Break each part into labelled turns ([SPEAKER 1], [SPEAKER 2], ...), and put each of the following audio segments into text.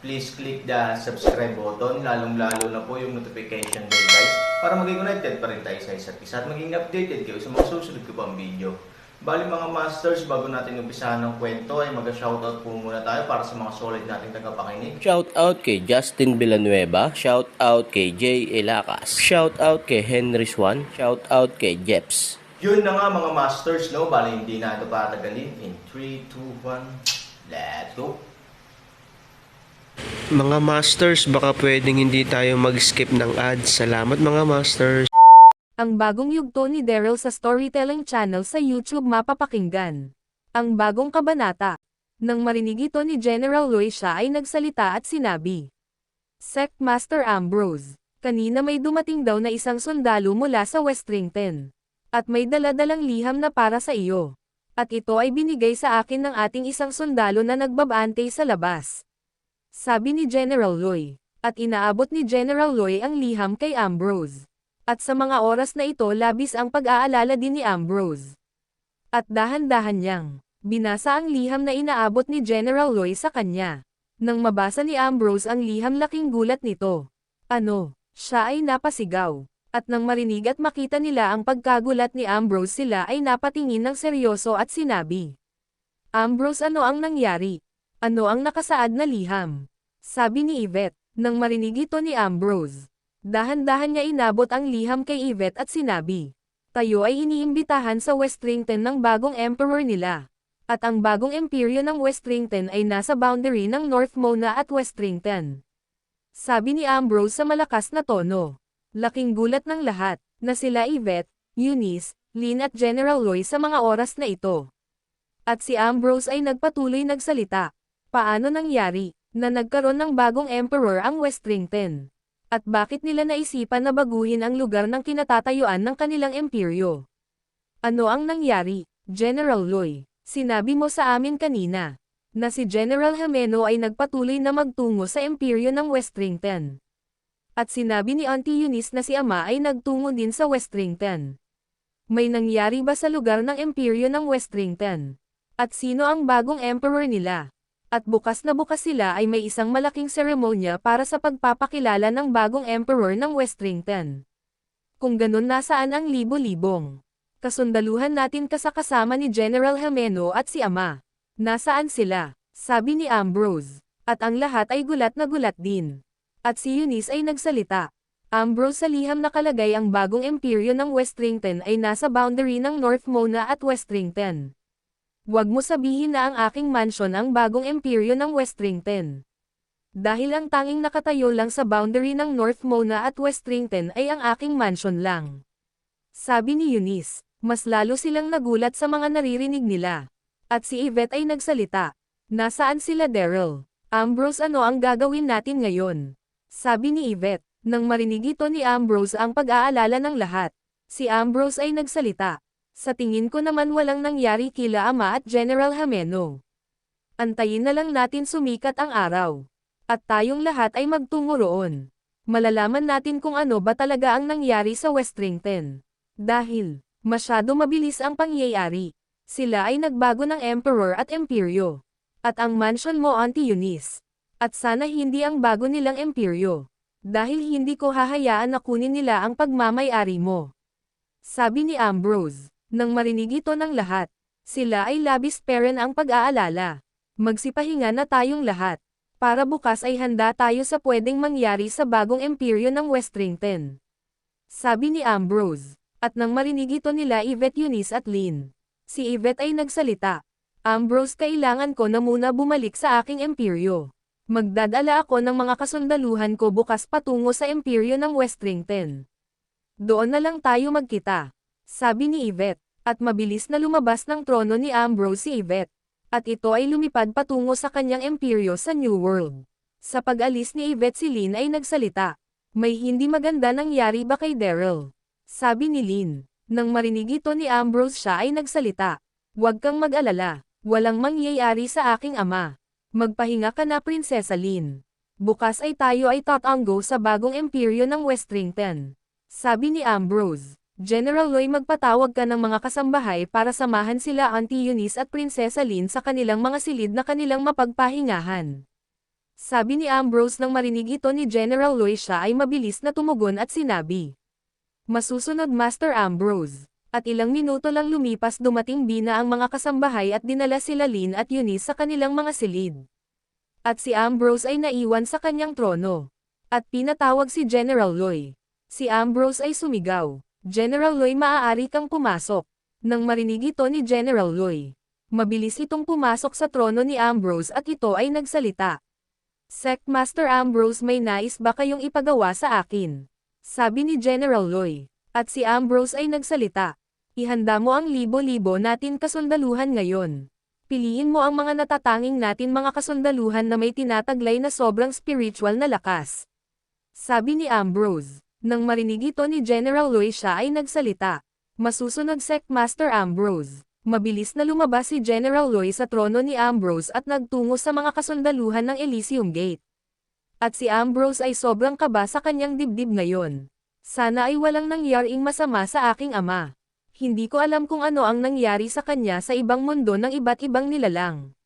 [SPEAKER 1] please click the subscribe button, lalong-lalo na po yung notification bell guys, para maging connected pa rin tayo sa isa't isa at maging updated kayo sa mga susunod ko pang video. Bali mga masters, bago natin umpisahan ng kwento ay mag-shoutout po muna tayo para sa mga solid nating tagapakinig.
[SPEAKER 2] Shout out kay Justin Villanueva, shout out kay Jay Elacas, shout out kay Henry Swan, shout out kay Jeps.
[SPEAKER 1] Yun na nga mga masters, no? Bali hindi na ito patagalin. In 3, 2, 1, let's go!
[SPEAKER 2] Mga masters, baka pwedeng hindi tayo mag-skip ng ads. Salamat mga masters.
[SPEAKER 3] Ang bagong yugto ni Daryl sa Storytelling Channel sa YouTube mapapakinggan. Ang bagong kabanata. Nang marinig ito ni General Loy siya ay nagsalita at sinabi. Sect Master Ambrose, kanina may dumating daw na isang sundalo mula sa Westrington. At may daladalang liham na para sa iyo. At ito ay binigay sa akin ng ating isang sundalo na nagbabante sa labas. Sabi ni General Loy. At inaabot ni General Loy ang liham kay Ambrose. At sa mga oras na ito labis ang pag-aalala din ni Ambrose. At dahan-dahan niyang, binasa ang liham na inaabot ni General Loy sa kanya. Nang mabasa ni Ambrose ang liham laking gulat nito. Ano, siya ay napasigaw. At nang marinig at makita nila ang pagkagulat ni Ambrose sila ay napatingin ng seryoso at sinabi. Ambrose ano ang nangyari? Ano ang nakasaad na liham? Sabi ni Yvette, nang marinig ito ni Ambrose. Dahan-dahan niya inabot ang liham kay Yvette at sinabi, Tayo ay iniimbitahan sa Westrington ng bagong emperor nila. At ang bagong imperyo ng Westrington ay nasa boundary ng North Mona at Westrington. Sabi ni Ambrose sa malakas na tono. Laking gulat ng lahat, na sila Yvette, Eunice, Lynn at General Loy sa mga oras na ito. At si Ambrose ay nagpatuloy nagsalita. Paano nangyari, na nagkaroon ng bagong emperor ang Westrington? At bakit nila naisipan na baguhin ang lugar ng kinatatayuan ng kanilang imperyo? Ano ang nangyari, General Loy? Sinabi mo sa amin kanina, na si General Jimeno ay nagpatuloy na magtungo sa imperyo ng Westrington. At sinabi ni Auntie Eunice na si Ama ay nagtungo din sa Westrington. May nangyari ba sa lugar ng imperyo ng Westrington? At sino ang bagong emperor nila? At bukas na bukas sila ay may isang malaking seremonya para sa pagpapakilala ng bagong emperor ng Westrington. Kung ganun nasaan ang libo-libong kasundaluhan natin kasakasama ni General Jimeno at si Ama. Nasaan sila? Sabi ni Ambrose. At ang lahat ay gulat na gulat din. At si Eunice ay nagsalita. Ambrose sa liham nakalagay ang bagong imperyo ng Westrington ay nasa boundary ng North Mona at Westrington. Huwag mo sabihin na ang aking mansion ang bagong imperyo ng Westrington. Dahil ang tanging nakatayo lang sa boundary ng North Mona at Westrington ay ang aking mansion lang. Sabi ni Eunice, mas lalo silang nagulat sa mga naririnig nila. At si Yvette ay nagsalita. Nasaan sila Daryl? Ambrose ano ang gagawin natin ngayon? Sabi ni Yvette, nang marinig ito ni Ambrose ang pag-aalala ng lahat. Si Ambrose ay nagsalita. Sa tingin ko naman walang nangyari kila Ama at General Jimeno. Antayin na lang natin sumikat ang araw. At tayong lahat ay magtungo roon. Malalaman natin kung ano ba talaga ang nangyari sa Westrington. Dahil, masyado mabilis ang pangyayari. Sila ay nagbago ng emperor at imperyo. At ang mansion mo Auntie Eunice. At sana hindi ang bago nilang imperyo. Dahil hindi ko hahayaan na kunin nila ang pagmamayari mo. Sabi ni Ambrose, nang marinig ito ng lahat. Sila ay labis peren ang pag-aalala. Magsipahinga na tayong lahat. Para bukas ay handa tayo sa pwedeng mangyari sa bagong imperyo ng Westrington. Sabi ni Ambrose. At nang marinig ito nila Yvette Eunice at Lynn. Si Yvette ay nagsalita. Ambrose kailangan ko na muna bumalik sa aking imperyo. Magdadala ako ng mga kasundaluhan ko bukas patungo sa imperyo ng Westrington. Doon na lang tayo magkita. Sabi ni Yvette. At mabilis na lumabas ng trono ni Ambrose si Yvette. At ito ay lumipad patungo sa kanyang imperyo sa New World. Sa pag-alis ni Yvette si Lin ay nagsalita. May hindi maganda nangyari ba kay Daryl? Sabi ni Lin. Nang marinig ito ni Ambrose siya ay nagsalita. Huwag kang mag-alala. Walang mangyayari sa aking ama. Magpahinga ka na Prinsesa Lin. Bukas ay tayo ay tatanggo sa bagong imperyo ng Westrington. Sabi ni Ambrose. General Loy magpatawag ka ng mga kasambahay para samahan sila Auntie Eunice at Prinsesa Lin sa kanilang mga silid na kanilang mapagpahingahan. Sabi ni Ambrose nang marinig ito ni General Loy siya ay mabilis na tumugon at sinabi. Masusunod Master Ambrose. At ilang minuto lang lumipas dumating Bina ang mga kasambahay at dinala sila Lin at Eunice sa kanilang mga silid. At si Ambrose ay naiwan sa kanyang trono. At pinatawag si General Loy. Si Ambrose ay sumigaw. General Loy maaari kang pumasok. Nang marinig ito ni General Loy. Mabilis itong pumasok sa trono ni Ambrose at ito ay nagsalita. Sect Master Ambrose may nais ba kayong ipagawa sa akin? Sabi ni General Loy. At si Ambrose ay nagsalita. Ihanda mo ang libo-libo natin kasundaluhan ngayon. Piliin mo ang mga natatanging natin mga kasundaluhan na may tinataglay na sobrang spiritual na lakas. Sabi ni Ambrose. Nang marinig ito ni General Loy siya ay nagsalita. Masusunod Sect Master Ambrose. Mabilis na lumabas si General Loy sa trono ni Ambrose at nagtungo sa mga kasundaluhan ng Elysium Gate. At si Ambrose ay sobrang kaba sa kanyang dibdib ngayon. Sana ay walang nangyaring masama sa aking ama. Hindi ko alam kung ano ang nangyari sa kanya sa ibang mundo ng iba't ibang nilalang.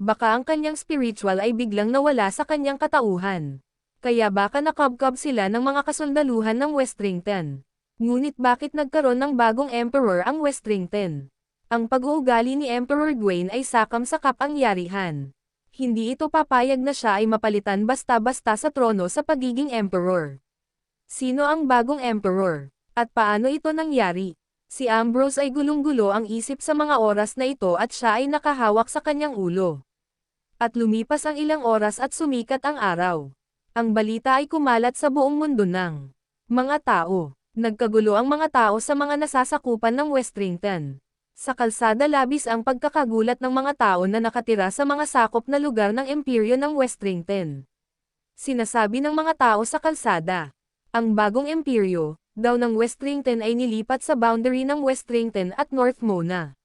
[SPEAKER 3] Baka ang kanyang spiritual ay biglang nawala sa kanyang katauhan. Kaya baka nakabkab sila ng mga kasundaluhan ng Westrington. Ngunit bakit nagkaroon ng bagong emperor ang Westrington? Ang pag-uugali ni Emperor Gwaine ay sakam sa kapangyarihan. Hindi ito papayag na siya ay mapalitan basta-basta sa trono sa pagiging emperor. Sino ang bagong emperor? At paano ito nangyari? Si Ambrose ay gulong-gulo ang isip sa mga oras na ito at siya ay nakahawak sa kanyang ulo. At lumipas ang ilang oras at sumikat ang araw. Ang balita ay kumalat sa buong mundo ng mga tao. Nagkagulo ang mga tao sa mga nasasakupan ng Westrington. Sa kalsada labis ang pagkakagulat ng mga tao na nakatira sa mga sakop na lugar ng imperyo ng Westrington. Sinasabi ng mga tao sa kalsada, ang bagong imperyo, daw ng Westrington ay nilipat sa boundary ng Westrington at North Mona.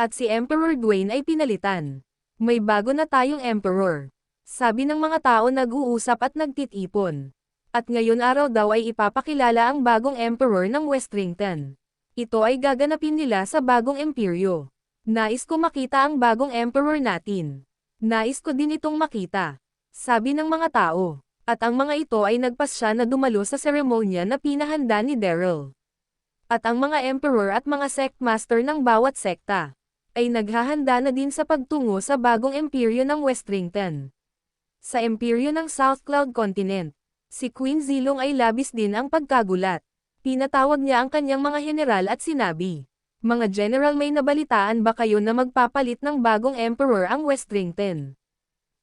[SPEAKER 3] At si Emperor Dwayne ay pinalitan. May bago na tayong emperor. Sabi ng mga tao nag-uusap at nagtitipon. At ngayon araw daw ay ipapakilala ang bagong emperor ng Westrington. Ito ay gaganapin nila sa bagong imperyo. Nais ko makita ang bagong emperor natin. Nais ko din itong makita. Sabi ng mga tao. At ang mga ito ay nagpasya na dumalo sa seremonya na pinahanda ni Daryl. At ang mga emperor at mga sect master ng bawat sekta ay naghahanda na din sa pagtungo sa bagong imperyo ng Westrington. Sa imperyo ng South Cloud Continent, si Queen Zilong ay labis din ang pagkagulat. Pinatawag niya ang kanyang mga general at sinabi, Mga general may nabalitaan ba kayo na magpapalit ng bagong emperor ang Westrington?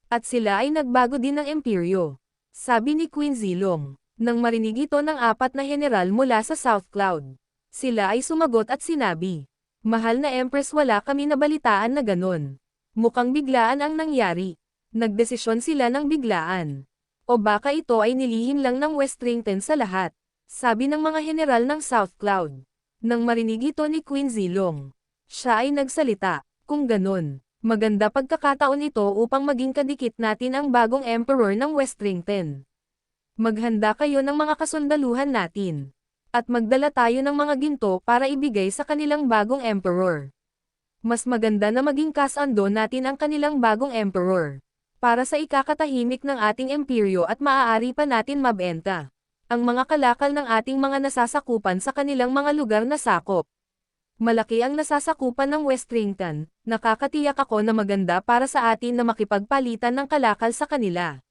[SPEAKER 3] At sila ay nagbago din ng imperyo. Sabi ni Queen Zilong, nang marinig ito ng apat na general mula sa South Cloud. Sila ay sumagot at sinabi, Mahal na Empress wala kami nabalitaan na ganon. Mukhang biglaan ang nangyari. Nagdesisyon sila ng biglaan. O baka ito ay nilihim lang ng Westrington sa lahat. Sabi ng mga general ng South Cloud. Nang marinig ito ni Queen Zilong. Siya ay nagsalita, kung ganon. Maganda pagkakataon ito upang maging kadikit natin ang bagong emperor ng Westrington. Maghanda kayo ng mga kasundaluhan natin. At magdala tayo ng mga ginto para ibigay sa kanilang bagong emperor. Mas maganda na maging kasando natin ang kanilang bagong emperor. Para sa ikakatahimik ng ating imperyo at maaari pa natin mabenta. Ang mga kalakal ng ating mga nasasakupan sa kanilang mga lugar na sakop. Malaki ang nasasakupan ng Westrington, nakakatiyak ako na maganda para sa atin na makipagpalitan ng kalakal sa kanila.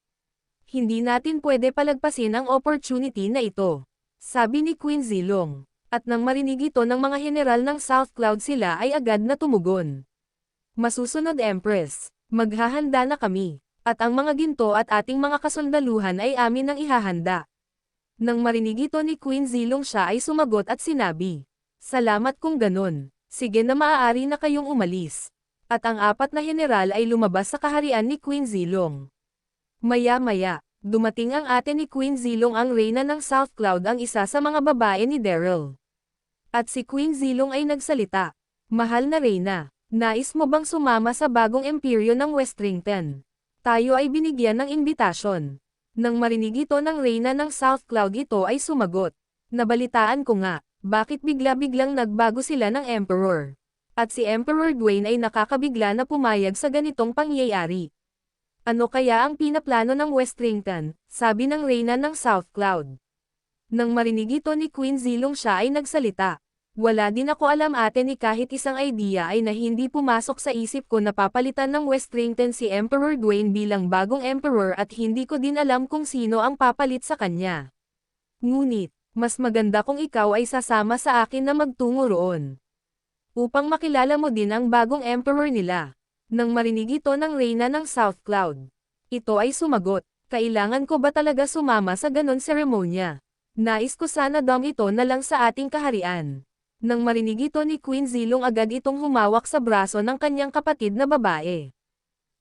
[SPEAKER 3] Hindi natin pwede palagpasin ang opportunity na ito. Sabi ni Queen Zilong. At nang marinig ito ng mga general ng South Cloud sila ay agad na tumugon. Masusunod Empress, maghahanda na kami, at ang mga ginto at ating mga kasundaluhan ay amin ang ihahanda. Nang marinig ito ni Queen Zilong siya ay sumagot at sinabi, Salamat kung ganon. Sige na maaari na kayong umalis. At ang apat na general ay lumabas sa kaharian ni Queen Zilong. Maya-maya, dumating ang ate ni Queen Zilong ang reyna ng South Cloud ang isa sa mga babae ni Daryl. At si Queen Zilong ay nagsalita. Mahal na reyna, nais mo bang sumama sa bagong imperyo ng Westrington? Tayo ay binigyan ng imbitasyon. Nang marinig ito ng reyna ng South Cloud ito ay sumagot. Nabalitaan ko nga, bakit bigla-biglang nagbago sila ng Emperor? At si Emperor Dwayne ay nakakabigla na pumayag sa ganitong pangyayari. Ano kaya ang pinaplano ng Westrington, sabi ng reyna ng South Cloud. Nang marinig ito ni Queen Zilong siya ay nagsalita. Wala din ako alam ate ni kahit isang idea ay na hindi pumasok sa isip ko na papalitan ng Westrington si Emperor Dwayne bilang bagong emperor at hindi ko din alam kung sino ang papalit sa kanya. Ngunit, mas maganda kung ikaw ay sasama sa akin na magtungo roon. Upang makilala mo din ang bagong emperor nila. Nang marinig ito ng reyna ng South Cloud. Ito ay sumagot, kailangan ko ba talaga sumama sa ganon seremonya? Nais ko sana dam ito na lang sa ating kaharian. Nang marinig ito ni Queen Zilong agad itong humawak sa braso ng kanyang kapatid na babae.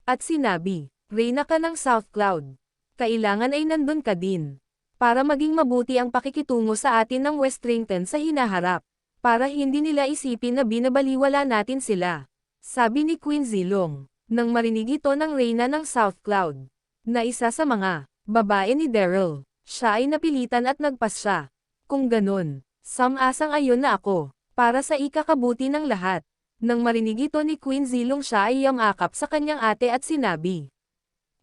[SPEAKER 3] At sinabi, Reyna ka ng South Cloud. Kailangan ay nandun ka din. Para maging mabuti ang pakikitungo sa atin ng Westrington sa hinaharap. Para hindi nila isipin na binabaliwala natin sila. Sabi ni Queen Zilong, nang marinig ito ng Reyna ng South Cloud, na isa sa mga babae ni Daryl, siya ay napilitan at nagpas siya. Kung ganun, samasang ayon na ako, para sa ikakabuti ng lahat. Nang marinig ito ni Queen Zilong siya ay yamakap sa kanyang ate at sinabi,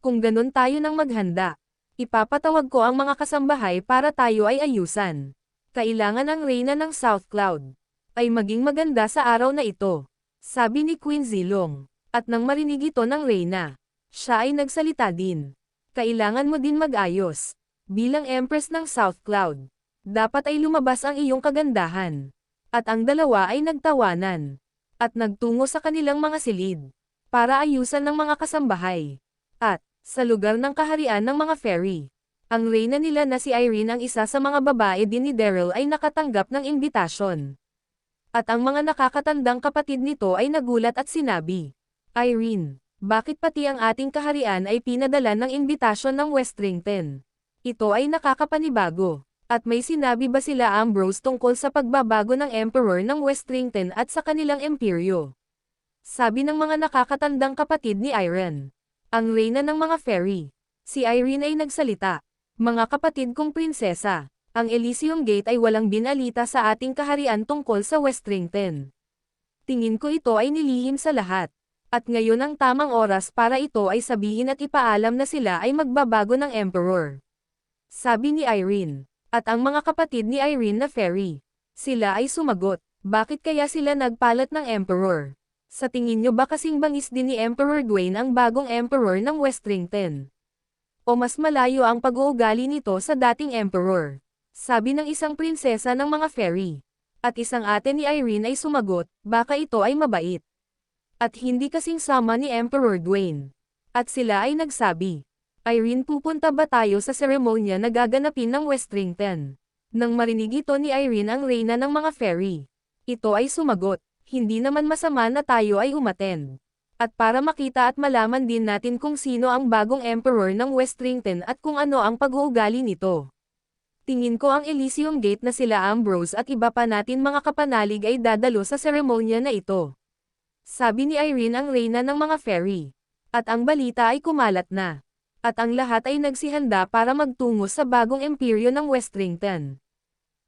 [SPEAKER 3] Kung ganun tayo nang maghanda, ipapatawag ko ang mga kasambahay para tayo ay ayusan. Kailangan ang Reyna ng South Cloud ay maging maganda sa araw na ito. Sabi ni Queen Zilong. At nang marinig ito ng Reyna, siya ay nagsalita din. Kailangan mo din mag-ayos. Bilang Empress ng South Cloud, dapat ay lumabas ang iyong kagandahan. At ang dalawa ay nagtawanan. At nagtungo sa kanilang mga silid. Para ayusan ng mga kasambahay. At, sa lugar ng kaharian ng mga fairy, ang reyna nila na si Irene ang isa sa mga babae din ni Daryl ay nakatanggap ng imbitasyon. At ang mga nakakatandang kapatid nito ay nagulat at sinabi, Irene, bakit pati ang ating kaharian ay pinadala ng imbitasyon ng Westrington? Ito ay nakakapanibago. At may sinabi ba sila Ambrose tungkol sa pagbabago ng Emperor ng Westrington at sa kanilang imperyo? Sabi ng mga nakakatandang kapatid ni Irene. Ang reyna ng mga fairy. Si Irene ay nagsalita. Mga kapatid kong prinsesa, ang Elysium Gate ay walang binalita sa ating kaharian tungkol sa Westrington. Tingin ko ito ay nilihim sa lahat. At ngayon ang tamang oras para ito ay sabihin at ipaalam na sila ay magbabago ng Emperor. Sabi ni Irene. At ang mga kapatid ni Irene na fairy. Sila ay sumagot, bakit kaya sila nagpalat ng Emperor? Sa tingin nyo ba kasing bangis din ni Emperor Dwayne ang bagong Emperor ng Westrington? O mas malayo ang pag-uugali nito sa dating Emperor? Sabi ng isang prinsesa ng mga fairy. At isang ate ni Irene ay sumagot, baka ito ay mabait. At hindi kasing sama ni Emperor Dwayne. At sila ay nagsabi, Irene pupunta ba tayo sa seremonya na gaganapin ng Westrington? Nang marinig ito ni Irene ang reyna ng mga fairy. Ito ay sumagot, hindi naman masama na tayo ay umaten. At para makita at malaman din natin kung sino ang bagong emperor ng Westrington at kung ano ang pag-uugali nito. Tingin ko ang Elysium Gate na sila Ambrose at iba pa natin mga kapanalig ay dadalo sa seremonya na ito. Sabi ni Irene ang reyna ng mga fairy. At ang balita ay kumalat na. At ang lahat ay nagsihanda para magtungo sa bagong imperyo ng Westrington.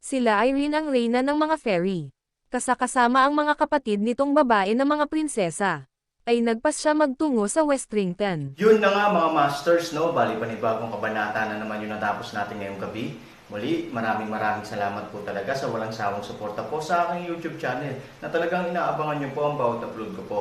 [SPEAKER 3] Sila Irene ang reyna ng mga fairy. Kasakasama ang mga kapatid nitong babae na mga prinsesa. Ay nagpas siya magtungo sa Westrington.
[SPEAKER 1] Yun na nga mga masters, no? Bali panibagong kabanata na naman yung natapos natin ngayong gabi. Muli, maraming maraming salamat po talaga sa walang sawang suporta po sa aking YouTube channel na talagang inaabangan nyo po ang bawat upload ko po.